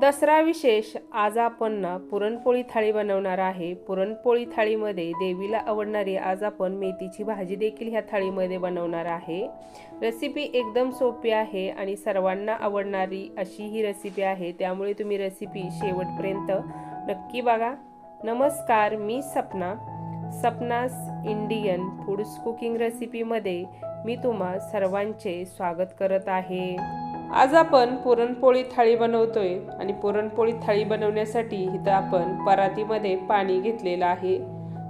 दसरा विशेष आज आपण ना पुरणपोळी थाळी बनवणार आहे. पुरणपोळी थाळीमध्ये देवीला आवडणारी आज आपण मेथीची भाजी देखील ह्या थाळीमध्ये बनवणार आहे. रेसिपी एकदम सोपी आहे आणि सर्वांना आवडणारी अशी ही रेसिपी आहे. त्यामुळे तुम्ही रेसिपी शेवटपर्यंत नक्की बघा. नमस्कार मी Sapna. Sapna's Indian foods cooking रेसिपीमध्ये मी तुम्हा सर्वांचे स्वागत करत आहे. आज आपण पुरणपोळी थाळी बनवतोय आणि पुरणपोळी थाळी बनवण्यासाठी इथं आपण परातीमध्ये पाणी घेतलेलं आहे.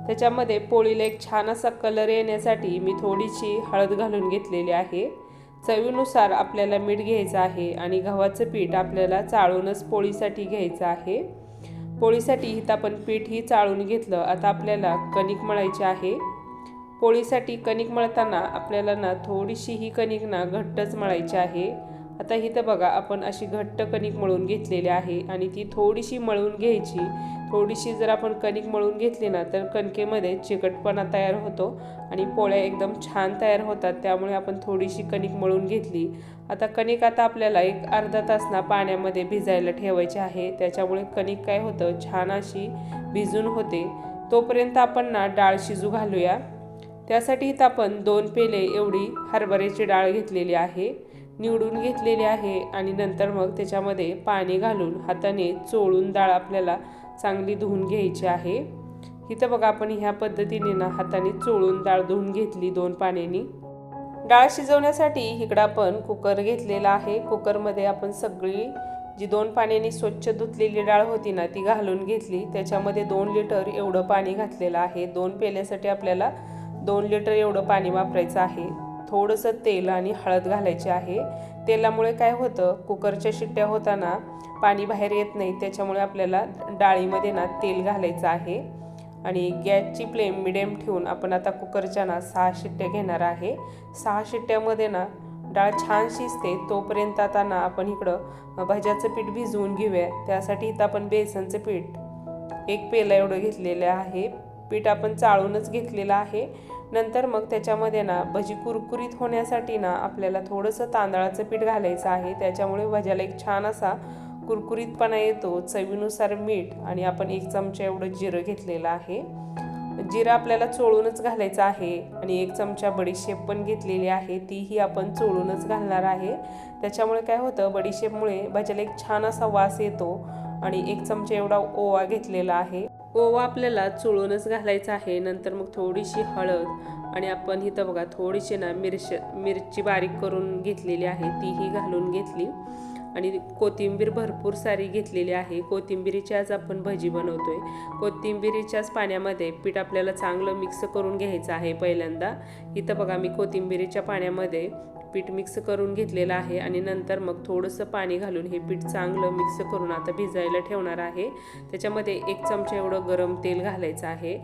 त्याच्यामध्ये पोळीला एक छान असा कलर येण्यासाठी मी थोडीशी हळद घालून घेतलेली आहे. चवीनुसार आपल्याला मीठ घ्यायचं आहे आणि गव्हाचं पीठ आपल्याला चाळूनच पोळीसाठी घ्यायचं आहे. पोळीसाठी इथं आपण पीठही चाळून घेतलं. आता आपल्याला कणिक मळायची आहे. पोळीसाठी कणिक मळताना आपल्याला ना थोडीशी ही कणिक ना घट्टच मळायची आहे. आता इथं बघा आपण अशी घट्ट कणिक मळून घेतलेली आहे आणि ती थोडीशी मळून घ्यायची. थोडीशी जर आपण कणिक मळून घेतली ना तर कणकेमध्ये चिकटपणा तयार होतो आणि पोळ्या एकदम छान तयार होतात. त्यामुळे आपण थोडीशी कणिक मळून घेतली. आता कणिक आता आपल्याला एक अर्धा तासना पाण्यामध्ये भिजायला ठेवायची आहे. त्याच्यामुळे कणिक काय होतं छान अशी भिजून होते. तोपर्यंत आपण ना डाळ शिजू घालूया. त्यासाठी इथं आपण दोन पेले एवढी हरभऱ्याची डाळ घेतलेली आहे. निवडून घेतलेली आहे आणि नंतर मग त्याच्यामध्ये पाणी घालून हाताने चोळून डाळ आपल्याला चांगली धुवून घ्यायची आहे. इथं बघा आपण ह्या पद्धतीने ना हाताने चोळून डाळ धुवून घेतली दोन पाण्याने. डाळ शिजवण्यासाठी इकडं आपण कुकर घेतलेला आहे. कुकरमध्ये आपण सगळी जी दोन पाण्याने स्वच्छ धुतलेली डाळ होती ना ती घालून घेतली. त्याच्यामध्ये दोन लिटर एवढं पाणी घातलेलं आहे. दोन पेल्यासाठी आपल्याला दोन लिटर एवढं पाणी वापरायचं आहे. थोडंसं तेल आणि हळद घालायचे आहे. तेलामुळे काय होतं कुकरच्या शिट्ट्या होताना पाणी बाहेर येत नाही त्याच्यामुळे आपल्याला डाळीमध्ये ना तेल घालायचं आहे. आणि गॅसची फ्लेम मिडियम ठेवून आपण आता कुकरच्या ना सहा शिट्ट्या घेणार आहे. सहा शिट्ट्यामध्ये ना डाळ छान शिजते तोपर्यंत आता ना आपण इकडं भाज्याचं पीठ भिजवून घेऊया. त्यासाठी इथं आपण बेसनचं पीठ एक पेला एवढं घेतलेलं आहे. पीठ आपण चाळूनच घेतलेलं आहे. नंतर मग त्याच्यामध्ये ना भजी कुरकुरीत होण्यासाठी ना आपल्याला थोडंसं तांदळाचं पीठ घालायचं आहे. त्याच्यामुळे भज्याला एक छान असा कुरकुरीतपणा येतो चवीनुसार मीठ आणि आपण एक चमचा एवढं जिरं घेतलेलं आहे. जिरं आपल्याला चोळूनच घालायचं आहे आणि एक चमचा बडीशेप पण घेतलेली आहे. तीही आपण चोळूनच घालणार आहे. त्याच्यामुळे काय होतं बडीशेपमुळे भाज्याला एक छान असा वास येतो आणि एक चमचा एवढा ओवा घेतलेला आहे. ओवा आपल्याला चुळूनच घालायचा आहे. नंतर मग थोडीशी हळद आणि आपण इथं बघा थोडीशी ना मिरश मिरची बारीक करून घेतलेली आहे. तीही घालून घेतली. आणि कोथिंबीर भरपूर सारी घेतलेली आहे. कोथिंबिरीची आज आपण भजी बनवतो आहे कोथिंबिरीच्याच पाण्यामध्ये पीठ आपल्याला चांगलं मिक्स करून घ्यायचं आहे पहिल्यांदा. इथं बघा मी कोथिंबिरीच्या पाण्यामध्ये पीठ मिक्स करून घेतलेलं आहे आणि नंतर मग थोडंसं पाणी घालून हे पीठ चांगलं मिक्स करून आता भिजायला ठेवणार आहे. त्याच्यामध्ये एक चमचा एवढं गरम तेल घालायचं आहे.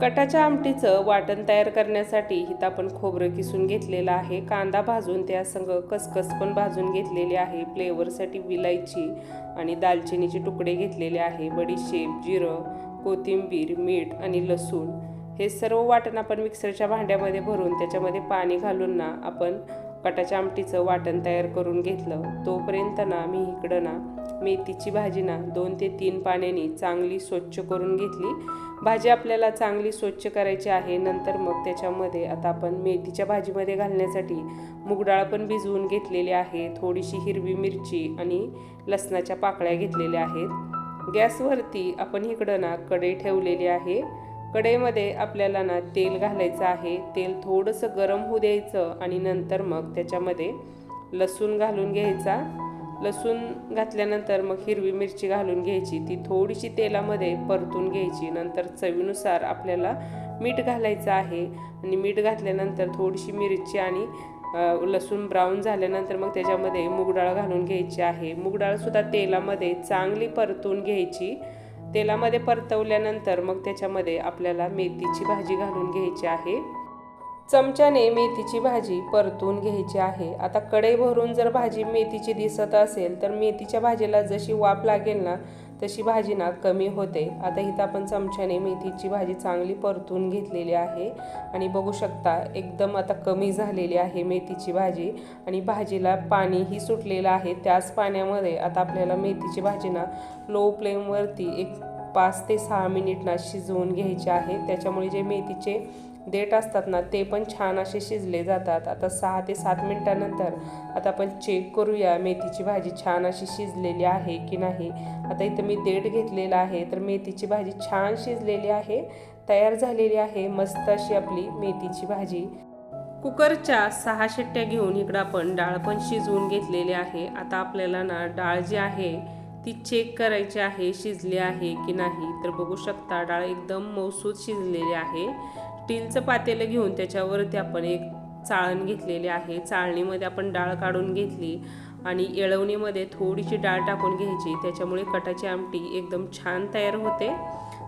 कटाच्या आमटीचं वाटण तयार करण्यासाठी इथं आपण खोबरं किसून घेतलेलं आहे. कांदा भाजून त्यासंग कसकस पण भाजून घेतलेली आहे. फ्लेवरसाठी विलायची आणि दालचिनीचे तुकडे घेतलेले आहे. बडीशेप जिरं कोथिंबीर मीठ आणि लसूण. हे सर्व वाटण आपण मिक्सरच्या भांड्यामध्ये भरून त्याच्यामध्ये पाणी घालून ना आपण कटाच्या आमटीचं वाटण तयार करून घेतलं. तोपर्यंत ना मी इकडं ना मेथीची भाजी ना दोन ते तीन पाण्याने चांगली स्वच्छ करून घेतली. भाजी आपल्याला चांगली स्वच्छ करायची आहे. नंतर मग त्याच्यामध्ये आता आपण मेथीच्या भाजीमध्ये घालण्यासाठी मुगडाळ पण भिजवून घेतलेली आहे. थोडीशी हिरवी मिरची आणि लसणाच्या पाकळ्या घेतलेल्या आहेत. गॅसवरती आपण इकडं ना कढई ठेवलेली आहे. कढईमध्ये आपल्याला ना तेल घालायचं आहे. तेल थोडंसं गरम होऊ द्यायचं आणि नंतर मग त्याच्यामध्ये लसूण घालून घ्यायचा. लसूण घातल्यानंतर मग हिरवी मिरची घालून घ्यायची. ती थोडीशी तेलामध्ये परतून घ्यायची. नंतर चवीनुसार आपल्याला मीठ घालायचं आहे. आणि मीठ घातल्यानंतर थोडीशी मिरची आणि लसूण ब्राऊन झाल्यानंतर मग त्याच्यामध्ये मूगडाळ घालून घ्यायची आहे. मूगडाळसुद्धा तेलामध्ये चांगली परतून घ्यायची. तेलामध्ये परतवल्यानंतर मग त्याच्यामध्ये आपल्याला मेथीची भाजी घालून घ्यायची आहे. चमच्याने मेथीची भाजी परतून घ्यायची आहे. आता कढई भरून जर भाजी मेथीची दिसत असेल तर मेथीच्या भाजीला जशी वाफ लागेल ना तशी भाजी ना कमी होते. आता इथं आपण चमच्याने मेथीची भाजी चांगली परतून घेतलेली आहे. आणि बघू शकता एकदम आता कमी झालेली आहे मेथीची भाजी. आणि भाजीला पाणीही सुटलेलं आहे. त्याच पाण्यामध्ये आता आपल्याला मेथीची भाजी ना लो फ्लेमवरती एक पाच ते सहा मिनिट ना शिजवून घ्यायचे आहे. त्याच्यामुळे जे मेथीचे देठ असतात ना ते पण छान असे शिजले जातात. आता सहा ते सात मिनटानंतर आता आपण चेक करूया मेथीची भाजी छान अशी शिजलेली आहे की नाही. आता इथं मी देठ घेतलेला आहे तर मेथीची भाजी छान शिजलेली आहे तयार झालेली आहे मस्त अशी आपली मेथीची भाजी. कुकरच्या सहा शिट्ट्या घेऊन इकडं आपण डाळ पण शिजवून घेतलेली आहे. आता आपल्याला ना डाळ जी आहे ती चेक करायची आहे शिजली आहे की नाही. तर बघू शकता डाळ एकदम मौसूद शिजलेली आहे. स्टीलचं पातेलं घेऊन त्याच्यावरती आपण एक चाळण घेतलेली आहे. चाळणीमध्ये आपण डाळ काढून घेतली आणि येळवणीमध्ये थोडीशी डाळ टाकून घ्यायची. त्याच्यामुळे कटाची आमटी एकदम छान तयार होते.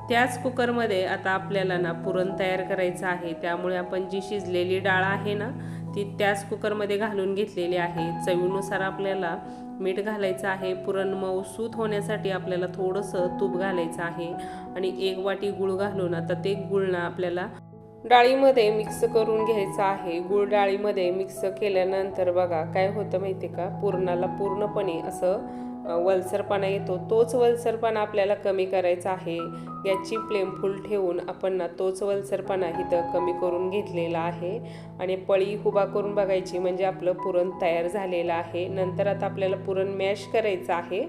त्याच कुकरमध्ये आता आपल्याला ना पुरण तयार करायचं आहे. त्यामुळे आपण जी शिजलेली डाळ आहे ना ती त्याच कुकरमध्ये घालून घेतलेली आहे. चवीनुसार आपल्याला मीठ घालायचं आहे. पुरण मऊसूत होण्यासाठी आपल्याला थोडंसं तूप घालायचं आहे. आणि एक वाटी गुळ घालून आता ते गुळणं आपल्याला डाळीमध्ये मिक्स करून घ्यायचं आहे. गुळ डाळीमध्ये मिक्स केल्यानंतर बघा काय होतं माहिती का? पुरणाला पूर्णपणे असं वलसरपणा येतो. तोच वलसरपणा आपल्याला कमी करायचा आहे. गॅसची फ्लेम फुल ठेवून आपण ना तोच वलसरपणा इथं कमी करून घेतलेला आहे. आणि पळी उभा करून बघायची म्हणजे आपलं पुरण तयार झालेलं आहे. नंतर आता आपल्याला पुरण मॅश करायचं आहे.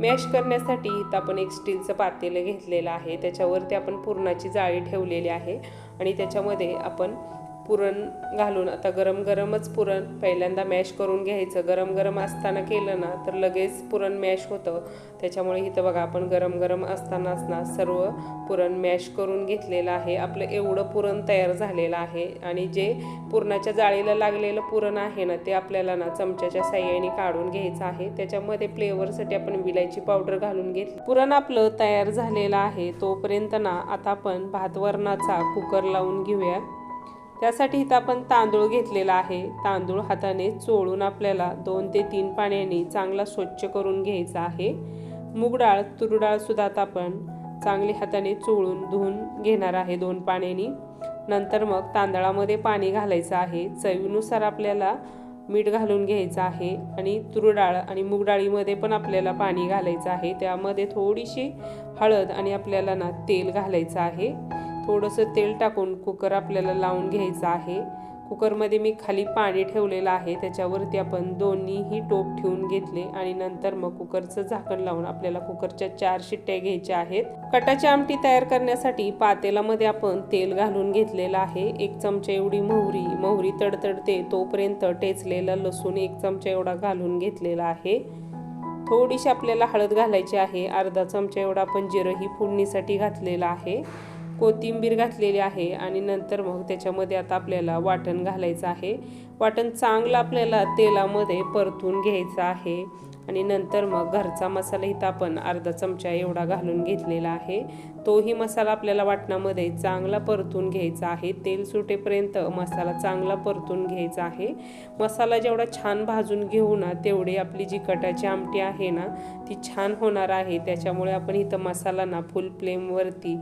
मॅश करण्यासाठी इथं आपण एक स्टीलचं पातेलं घेतलेलं आहे. त्याच्यावरती आपण पुरणाची जाळी ठेवलेली आहे. आणि त्याच्यामध्ये आपण पुरण घालून आता गरम गरमच पुरण पहिल्यांदा मॅश करून घ्यायचं. गरम गरम असताना केलं ना तर लगेच पुरण मॅश होतं. त्याच्यामुळे इथं बघा आपण गरम गरम असतानाच ना सर्व पुरण मॅश करून घेतलेलं आहे. आपलं एवढं पुरण तयार झालेलं आहे. आणि जे पुरणाच्या जाळीला लागलेलं पुरण आहे ना ते आपल्याला ना चमच्याच्या साह्याने काढून घ्यायचं आहे. त्याच्यामध्ये फ्लेवरसाठी आपण विलायची पावडर घालून घेतली. पुरण आपलं तयार झालेलं आहे. तोपर्यंत ना आता आपण भातवरणाचा कुकर लावून घेऊया. त्यासाठी इथं आपण तांदूळ घेतलेला आहे. तांदूळ हाताने चोळून आपल्याला दोन ते तीन पाण्याने चांगला स्वच्छ करून घ्यायचा आहे. मूग डाळ तूर आता आपण चांगली हाताने चोळून धुवून घेणार आहे दोन पाण्याने. नंतर मग तांदळामध्ये पाणी घालायचं आहे. चवीनुसार आपल्याला मीठ घालून घ्यायचं आहे आणि तूर डाळ आणि मूग डाळीमध्ये पण आपल्याला पाणी घालायचं आहे. त्यामध्ये थोडीशी हळद आणि आपल्याला ना तेल घालायचं आहे. थोडंसं तेल टाकून कुकर आपल्याला लावून घ्यायचं आहे. कुकरमध्ये मी खाली पाणी ठेवलेलं आहे. त्याच्यावरती आपण दोन्हीही टोप ठेवून घेतले आणि नंतर मग कुकरचं झाकण लावून आपल्याला कुकरच्या चार शिट्ट्या घ्यायच्या आहेत. कटाची आमटी तयार करण्यासाठी पातेलामध्ये आपण तेल घालून घेतलेलं आहे. एक चमचा एवढी मोहरी मोहरी तडतडते तोपर्यंत टेचलेला लसूण एक चमचा एवढा घालून घेतलेला आहे. थोडीशी आपल्याला हळद घालायची आहे. अर्धा चमचा एवढा आपण जिरंही फोडणीसाठी घातलेला आहे. कोथिंबीर घातलेली आहे आणि नंतर मग त्याच्यामध्ये आता आपल्याला वाटण घालायचं आहे. वाटण चांगलं आपल्याला तेलामध्ये परतून घ्यायचं आहे. आणि नंतर मग घरचा मसाला इथं आपण अर्धा चमचा एवढा घालून घेतलेला आहे. तोही मसाला आपल्याला वाटणामध्ये चांगला परतून घ्यायचा आहे. तेल सुटेपर्यंत मसाला चांगला परतून घ्यायचा आहे. मसाला जेवढा छान भाजून घेऊ ना तेवढी आपली जी कटाची आमटी आहे ना ती छान होणार आहे. त्याच्यामुळे आपण इथं मसाला ना फुल फ्लेमवरती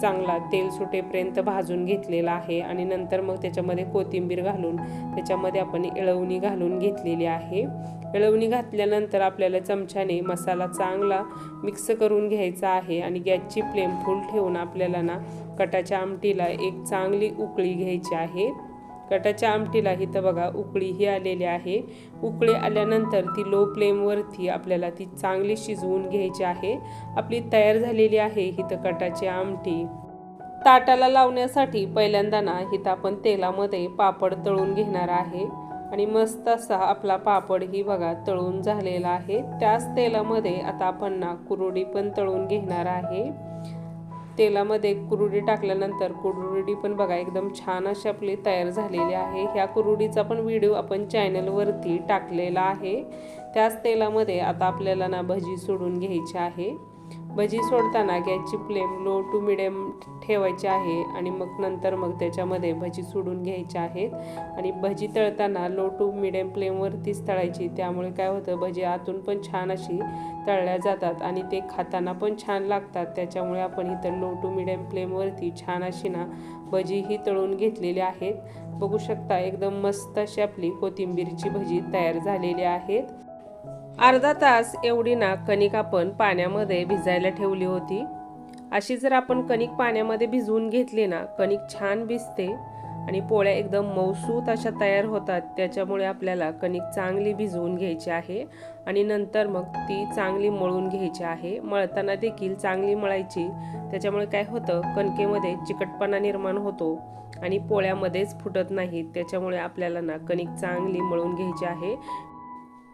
चांगला तेल सुटेपर्यंत भाजून घेतलेला आहे आणि नंतर मग त्याच्यामध्ये कोथिंबीर घालून त्याच्यामध्ये आपण इळवणी घालून घेतलेली आहे. इळवणी घातल्यानंतर आपल्याला चमच्याने मसाला चांगला मिक्स करून घ्यायचा आहे आणि गॅसची फ्लेम फुल ठेवून आपल्याला ना कटाच्या आमटीला एक चांगली उकळी घ्यायची आहे. कटाच्या आमटीला इथं बघा उकळी ही आलेली आहे. उकळी आल्यानंतर ती लो फ्लेमवरती आपल्याला ती चांगली शिजवून घ्यायची आहे. आपली तयार झालेली आहे इथं कटाची आमटी. ताटाला लावण्यासाठी पहिल्यांदा ना इथं आपण तेलामध्ये पापड तळून घेणार आहे. आणि मस्त असा आपला पापड ही बघा तळून झालेला आहे. त्याच तेलामध्ये आता आपण ना कुरुडी पण तळून घेणार आहे. तेलामध्ये कुरुडी टाकल्यानंतर कुरुडी पण बघा एकदम छान अशी आपली तयार झालेली आहे. ह्या कुरुडीचा पण व्हिडिओ आपण चॅनलवरती टाकलेला आहे. त्याच तेलामध्ये आता आपल्याला ना भजी सोडून घ्यायची आहे. भजी सोडताना गॅसची फ्लेम लो टू मिडियम ठेवायची आहे आणि मग नंतर मग त्याच्यामध्ये भजी सोडून घ्यायच्या आहेत. आणि भजी तळताना लो टू मिडियम फ्लेमवरतीच तळायची. त्यामुळे काय होतं भजी आतून पण छान अशी तळल्या जातात आणि ते खाताना पण छान लागतात. त्याच्यामुळे आपण इथं लो टू मिडियम फ्लेमवरती छान अशी ना भजी ही तळून घेतलेली आहेत. बघू शकता एकदम मस्त अशी आपली कोथिंबीरची भजी तयार झालेली आहेत. अर्धा तास एवढी ना कणिक आपण पाण्यामध्ये भिजायला ठेवली होती. अशी जर आपण कणिक पाण्यामध्ये भिजवून घेतली ना कणिक छान भिजते आणि पोळ्या एकदम मौसूत अशा तयार होतात. त्याच्यामुळे आपल्याला कणिक चांगली भिजवून घ्यायची आहे आणि नंतर मग ती चांगली मळून घ्यायची आहे. मळताना देखील चांगली मळायची. त्याच्यामुळे काय होतं कणकेमध्ये चिकटपणा निर्माण होतो आणि पोळ्यामध्येच फुटत नाहीत त्याच्यामुळे आपल्याला ना कणिक चांगली मळून घ्यायची आहे.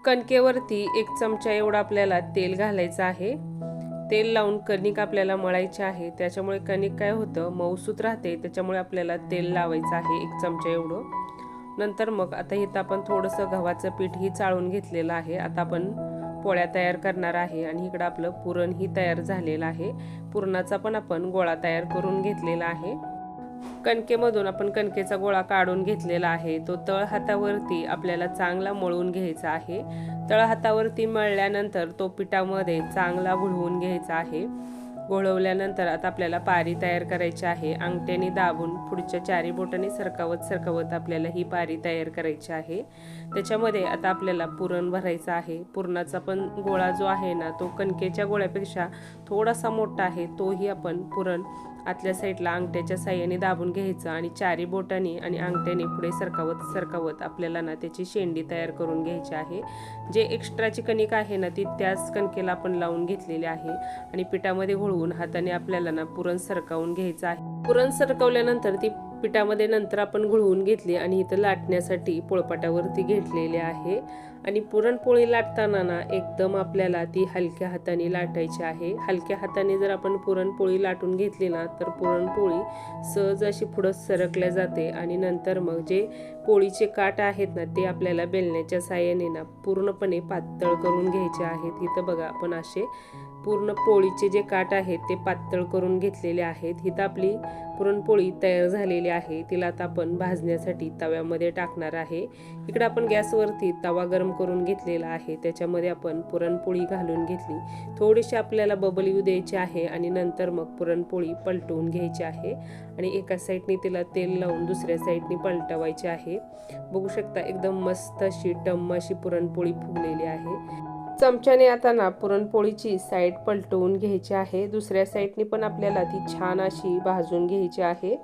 कणकेवरती एक चमचा एवढा आपल्याला तेल घालायचं आहे. तेल लावून कणिक आपल्याला मळायचे आहे. त्याच्यामुळे कणिक काय होतं? मऊसूत राहते. त्याच्यामुळे आपल्याला तेल लावायचं आहे एक चमचा एवढं. नंतर मग आता इथं आपण थोडंसं गव्हाचं पीठही चाळून घेतलेलं आहे. आता आपण पोळ्या तयार करणार आहे आणि इकडं आपलं पुरणही तयार झालेलं आहे. पुरणाचा पण आपण गोळा तयार करून घेतलेला आहे. कणकेमधून आपण कणकेचा गोळा काढून घेतलेला आहे. तो तळ हातावरती आपल्याला चांगला मळून घ्यायचा आहे. तळ हातावरती मळल्यानंतर तो पिठामध्ये चांगला घुळवून घ्यायचा आहे. घोळवल्यानंतर आता आपल्याला पारी तयार करायची आहे. अंगठ्याने दाबून पुढच्या चारी बोटाने सरकावत सरकावत आपल्याला ही पारी तयार करायची आहे. त्याच्यामध्ये आता आपल्याला पुरण भरायचं आहे. पुरणाचा पण गोळा जो आहे ना तो कणकेच्या गोळ्यापेक्षा थोडासा मोठा आहे. तोही आपण पुरण आतल्या साईडला अंगठ्याच्या साह्याने दाबून घ्यायचं आणि चारी बोटाने आणि अंगठ्याने पुढे सरकावत सरकावत आपल्याला ना त्याची शेंडी तयार करून घ्यायची आहे. जे एक्स्ट्राची कणिक आहे ना ती त्याच कणकेला आपण लावून घेतलेली आहे. आणि पिठामध्ये घोळवून हाताने आपल्याला ना पुरण सरकावून घ्यायचं आहे. पुरण सरकवल्यानंतर ती पिठामध्ये नंतर आपण घुळवून घेतली आणि इथं लाटण्यासाठी पोळपाटावरती घेतलेले आहे. आणि पुरणपोळी लाटताना ना एकदम आपल्याला ती हलक्या हाताने लाटायची आहे. हलक्या हाताने जर आपण पुरणपोळी लाटून घेतली ना तर पुरणपोळी सहज अशी पुढं सरकल्या जाते. आणि नंतर मग जे पोळीचे काट आहेत ना ते आपल्याला बेलण्याच्या साह्याने ना पूर्णपणे पातळ करून घ्यायचे आहेत. इथं बघा आपण असे पूर्ण पोळीचे जे काट आहेत ते पातळ करून घेतलेले आहेत. इथं आपली पुरणपोळी तयार झालेली आहे. तिला आता आपण भाजण्यासाठी तव्यामध्ये टाकणार आहे. इकडे आपण गॅसवरती तवा गरम करून घेतलेला आहे. त्याच्यामध्ये आपण पुरणपोळी घालून घेतली. थोडीशी आपल्याला बबल येऊ द्यायची आहे आणि नंतर मग पुरणपोळी पलटवून घ्यायची आहे. आणि एका साईडने तिला तेल लावून दुसऱ्या साईडने पलटवायची आहे. बघू शकता एकदम मस्त अशी टम्म अशी पुरणपोळी फुगलेली आहे. चमच्याने आता ना पुरणपोळीची साईड पलटवून घ्यायची आहे. दुसऱ्या साईडनी पण आपल्याला ती छान अशी भाजून घ्यायची आहे.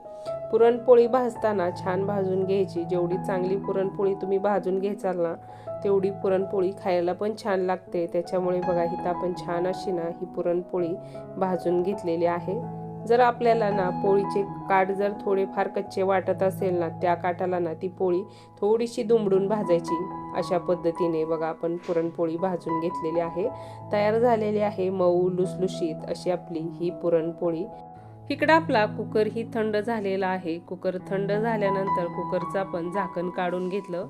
पुरणपोळी भाजताना छान भाजून घ्यायची. जेवढी चांगली पुरणपोळी तुम्ही भाजून घ्यायचाल ना तेवढी पुरणपोळी खायला पण छान लागते. त्याच्यामुळे बघा इथं आपण छान अशी ना ही पुरणपोळी भाजून घेतलेली आहे. जर आपल्याला ना पोळीचे काठ जर थोडेफार कच्चे वाटत असेल ना त्या काठाला ना ती पोळी थोडीशी दुमडून भाजायची. अशा पद्धतीने बघा आपण पुरणपोळी भाजून घेतलेली आहे. तयार झालेली आहे मऊ लुसलुशीत अशी आपली ही पुरणपोळी. इकडं आपला कुकर ही थंड झालेला आहे. कुकर थंड झाल्यानंतर कुकरचं आपण झाकण काढून घेतलं.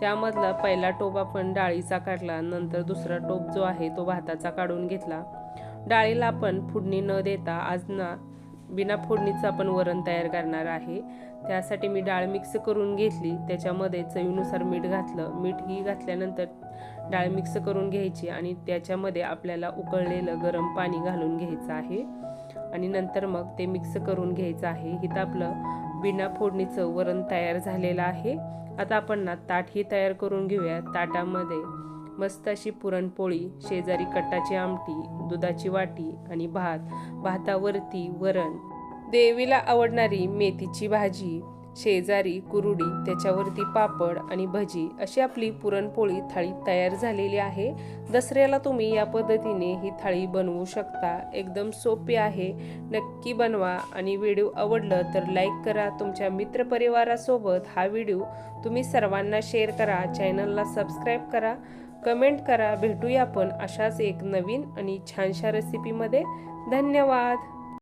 त्यामधला पहिला टोप आपण डाळीचा काढला. नंतर दुसरा टोप जो आहे तो भाताचा काढून घेतला. डाळीला आपण फुडणी न देता आज ना बिना फोडणीचं आपण वरण तयार करणार आहे. त्यासाठी मी डाळ मिक्स करून घेतली. त्याच्यामध्ये चवीनुसार मीठ घातलं. मीठ ही घातल्यानंतर डाळ मिक्स करून घ्यायची आणि त्याच्यामध्ये आपल्याला उकळलेलं गरम पाणी घालून घ्यायचं आहे. आणि नंतर मग ते मिक्स करून घ्यायचं आहे. इथं आपलं बिना फोडणीचं वरण तयार झालेलं आहे. आता आपण ना ताट ही तयार करून घेऊया. ताटामध्ये मस्त अशी पुरणपोळी शेजारी कटाची आमटी दुधाची वाटी आणि भात. भातावरती वरण. देवीला आवडणारी मेथीची भाजी शेजारी कुरुडी त्याच्यावरती पापड आणि भजी अशी आपली पुरणपोळी थाळी तयार झालेली आहे. दसऱ्याला तुम्ही या पद्धतीने ही थाळी बनवू शकता. एकदम सोपी आहे. नक्की बनवा आणि व्हिडिओ आवडलं तर लाईक करा. तुमच्या मित्रपरिवारासोबत हा व्हिडिओ तुम्ही सर्वांना शेअर करा. चॅनलला सबस्क्राईब करा. कमेंट करा. भेटूया आपण अशाच एक नवीन आणि छानशा रेसिपीमध्ये धन्यवाद.